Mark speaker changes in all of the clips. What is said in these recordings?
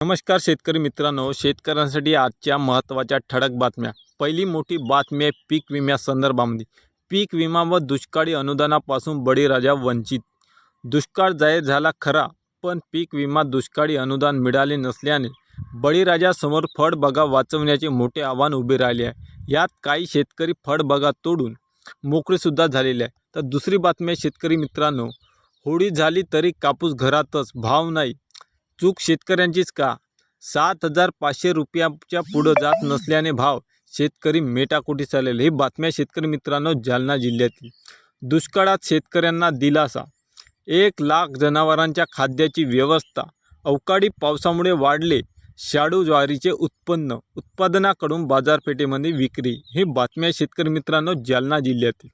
Speaker 1: नमस्कार शेतकरी मित्रांनो शेतकऱ्यांसाठी आजच्या महत्त्वाच्या ठळक बातम्या. पहिली मोठी बातमी आहे पीक विम्यासंदर्भामध्ये पीक विमा व दुष्काळी अनुदानापासून बळीराजा वंचित. दुष्काळ जाहीर झाला खरा पण पीक विमा दुष्काळी अनुदान मिळाले नसल्याने बळीराजासमोर फळबागा वाचवण्याचे मोठे आव्हान उभे राहिले आहे. यात काही शेतकरी फळबागा तोडून मोकळेसुद्धा झालेले आहे तर दुसरी बातमी आहे शेतकरी मित्रांनो होळी झाली तरी कापूस घरातच भाव नाही. चूक शेतकऱ्यांचीच का? सात हजार पाचशे रुपयाच्या पुढं जात नसल्याने भाव शेतकरी मेटाकोटी चालेल ही बातम्या शेतकरी मित्रांनो जालना जिल्ह्यातील. दुष्काळात शेतकऱ्यांना दिलासा. एक लाख जनावरांच्या खाद्याची व्यवस्था. अवकाळी पावसामुळे वाढले शाडू ज्वारीचे उत्पन्न. उत्पादनाकडून बाजारपेठेमध्ये विक्री. ही बातम्या शेतकरी मित्रांनो जालना जिल्ह्यातील.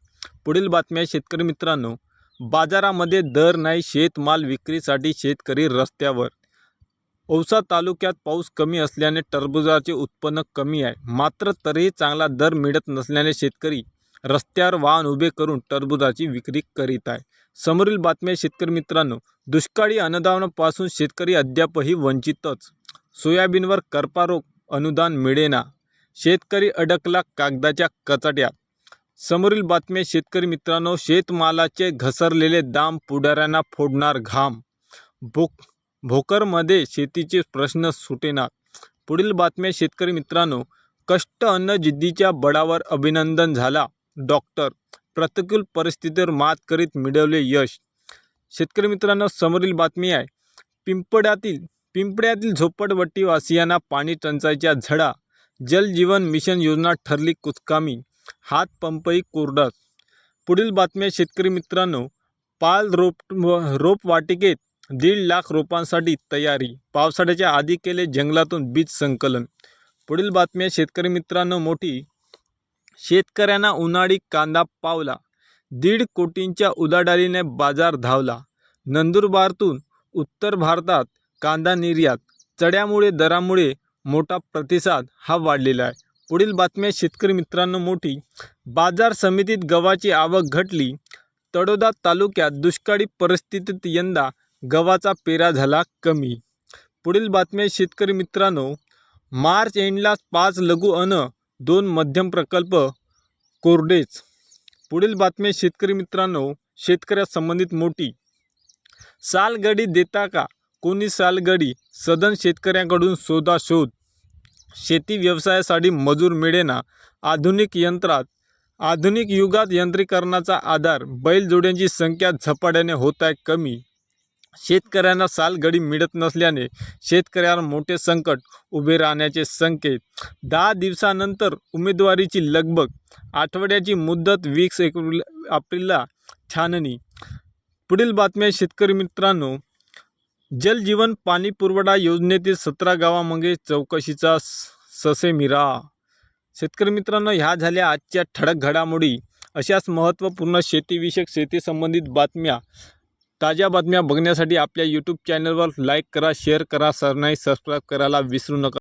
Speaker 1: पुढील बातम्या शेतकरी मित्रांनो. बाजारामध्ये दर नाही शेतमाल विक्रीसाठी शेतकरी रस्त्यावर. औसा तालुक्यात पाऊस कमी असल्याने टरबुजाचे उत्पन्न कमी आहे. मात्र तरीही चांगला दर मिळत नसल्याने शेतकरी रस्त्यावर वाहन उभे करून टरबुजाची विक्री करीत आहे. समोरील बातम्या शेतकरी मित्रांनो दुष्काळी अनुदानापासून शेतकरी अद्यापही वंचितच. सोयाबीनवर करपारोग अनुदान मिळेना. शेतकरी अडकला कागदाच्या कचाट्यात. समोरील बातम्या शेतकरी मित्रांनो शेतमालाचे घसरलेले दाम पुढाऱ्यांना फोडणार घाम. बुक भोकरमध्ये शेतीचे प्रश्न सुटेना. पुढील बातम्या शेतकरी मित्रांनो. कष्ट अन्न जिद्दीच्या बळावर अभिनंदन झाला. डॉक्टर प्रतिकूल परिस्थितीवर मात करीत मिळवले यश. शेतकरी मित्रांनो समोरील बातमी आहे. पिंपड्यातील पिंपड्यातील झोपडपट्टीवासियांना पाणी टंचाईच्या झडा. जल जीवन मिशन योजना ठरली कुचकामी. हातपंपही कोरडाच पुढील बातम्या शेतकरी मित्रांनो. पाल रोप रोपवाटिकेत दीड लाख रोपांसाठी तयारी. पावसाळ्याच्या आधी केले जंगलातून बीज संकलन. पुढील बातम्या शेतकरी मित्रांनो मोठी. शेतकऱ्यांना उन्हाळी कांदा पावला. दीड कोटींच्या उलाढालीने बाजार धावला. नंदुरबारतून उत्तर भारतात कांदा निर्यात. चढ्यामुळे दरामुळे मोठा प्रतिसाद हा वाढलेला आहे. पुढील बातम्या शेतकरी मित्रांनो मोठी. बाजार समितीत गव्हाची आवक घटली. तडोदा तालुक्यात दुष्काळी परिस्थितीत यंदा गव्हाचा पेरा झाला कमी. पुढील बातम्या शेतकरी मित्रांनो मार्च एंडला पाच लघु अन दोन मध्यम प्रकल्प कोरडेच. पुढील बातम्या शेतकरी मित्रांनो शेतकऱ्या संबंधित मोठी. सालगडी देता का? कोणी सालगडी? सदन शेतकऱ्यांकडून शोधा शोध. शेती व्यवसायासाठी मजूर मिळेना. आधुनिक यंत्रात आधुनिक युगात यंत्रीकरणाचा आधार. बैलजोड्यांची संख्या झपाट्याने होत आहे कमी. शेतकऱ्यांना सालगडी मिळत नसल्याने शेतकऱ्यांवर मोठे संकट उभे राहण्याचे संकेत. दहा दिवसानंतर उमेदवारीची लगबग. आठवड्याची मुदत वीस एप्रिल एप्रिलला छाननी. पुढील बातम्या शेतकरी मित्रांनो. जलजीवन पाणी पुरवठा योजनेतील सतरा गावामध्ये चौकशीचा स- ससेमिरा. शेतकरी मित्रांनो ह्या झाल्या आजच्या ठळक घडामोडी. अशाच महत्त्वपूर्ण शेतीविषयक शेती संबंधित बातम्या ताज्या बातम्या बघण्यासाठी आपल्या यूट्यूब चॅनलवर लाईक करा शेअर करा. सर सबस्क्राईब करायला विसरू नका.